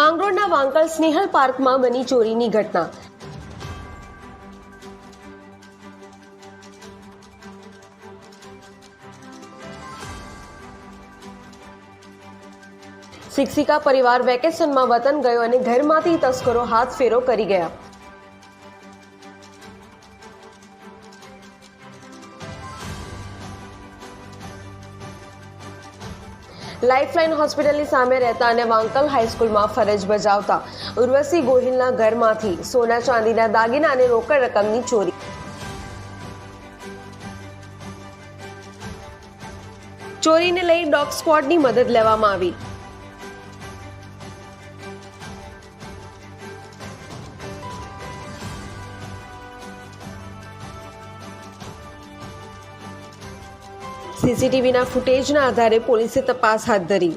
બોપલ સ્નેહલ પાર્કમાં બની ચોરીની ઘટના. શિક્ષિકા પરિવાર વેકેશનમાં વતન ગયો અને ઘરમાંથી તસ્કરો હાથ ફેરો કરી ગયા. લાઇફલાઇન હોસ્પિટલની સામે રહેતા અને વાંકલ હાઈસ્કૂલમાં ફરજ બજાવતા ઉર્વશી ગોહિલના ઘરમાંથી સોના ચાંદીના દાગીના અને રોકડ રકમની ચોરી. ચોરીને લઈ ડોગ સ્ક્વોડની મદદ લેવામાં આવી. સીસીટીવીના ફૂટેજના આધારે પોલીસે તપાસ હાથ ધરી.